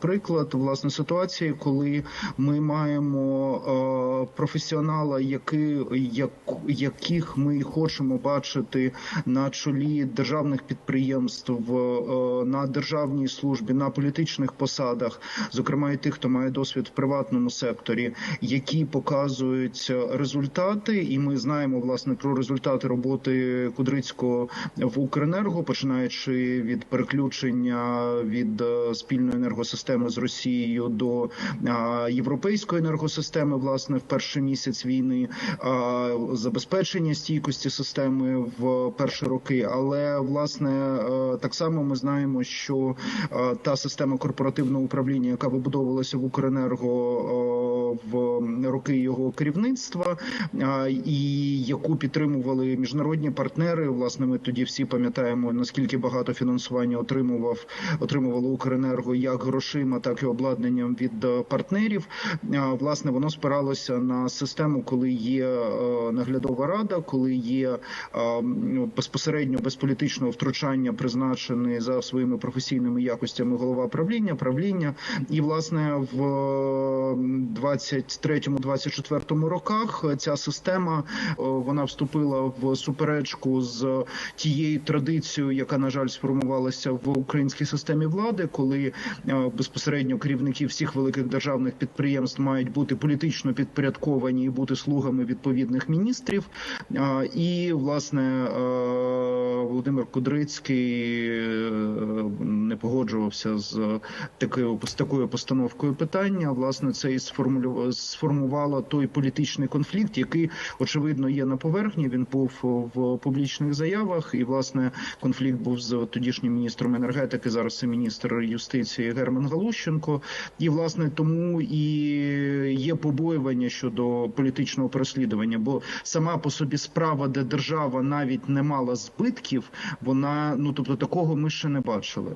Приклад власне ситуації, коли ми маємо е, професіонала, які, як, яких ми хочемо бачити на чолі державних підприємств, е, на державній службі, на політичних посадах, зокрема і тих, хто має досвід в приватному секторі, які показують результати, і ми знаємо власне про результати роботи Кудрицького в Укренерго, починаючи від переключення від е, спільної енергосистеми з Росією до європейської енергосистеми, власне, в перший місяць війни, забезпечення стійкості системи в перші роки. Але власне е, так само ми знаємо, що е, та система корпоративного управління, яка вибудовувалася в Укренерго е, в роки його керівництва, і яку підтримували міжнародні партнери. Власне, ми тоді всі пам'ятаємо наскільки багато фінансування отримував отримувало Укренерго як грошима, так і обладнанням від е, партнерів. Власне, воно спиралося на систему, коли є е, наглядова рада, коли є е, ну, безпосередньо без політичного втручання призначений за своїми професійними якостями голова правління, правління, і власне в 23-24 роках ця система е, вона вступила в суперечку з тією традицією, яка на жаль сформувалася в українській системі влади, коли е, безпосередньо керівники всіх великих державних підприємств мають бути політично підпорядковані і бути слугами відповідних міністрів. І власне е, Володимир Кудрицький е, не погоджувався з такою з такою постановкою питання. Власне, це і сформулю- сформувало той політичний конфлікт, який очевидно є на поверхні. Він був в публічних заявах, і власне конфлікт був з тодішнім міністром енергетики. Зараз це міністр юстиції Герман Галущенко. І власне тому і є побоювання щодо політичного переслідування, бо сама по собі справа, де держава навіть не мала збитків, вона ну тобто такого ми ще не бачили.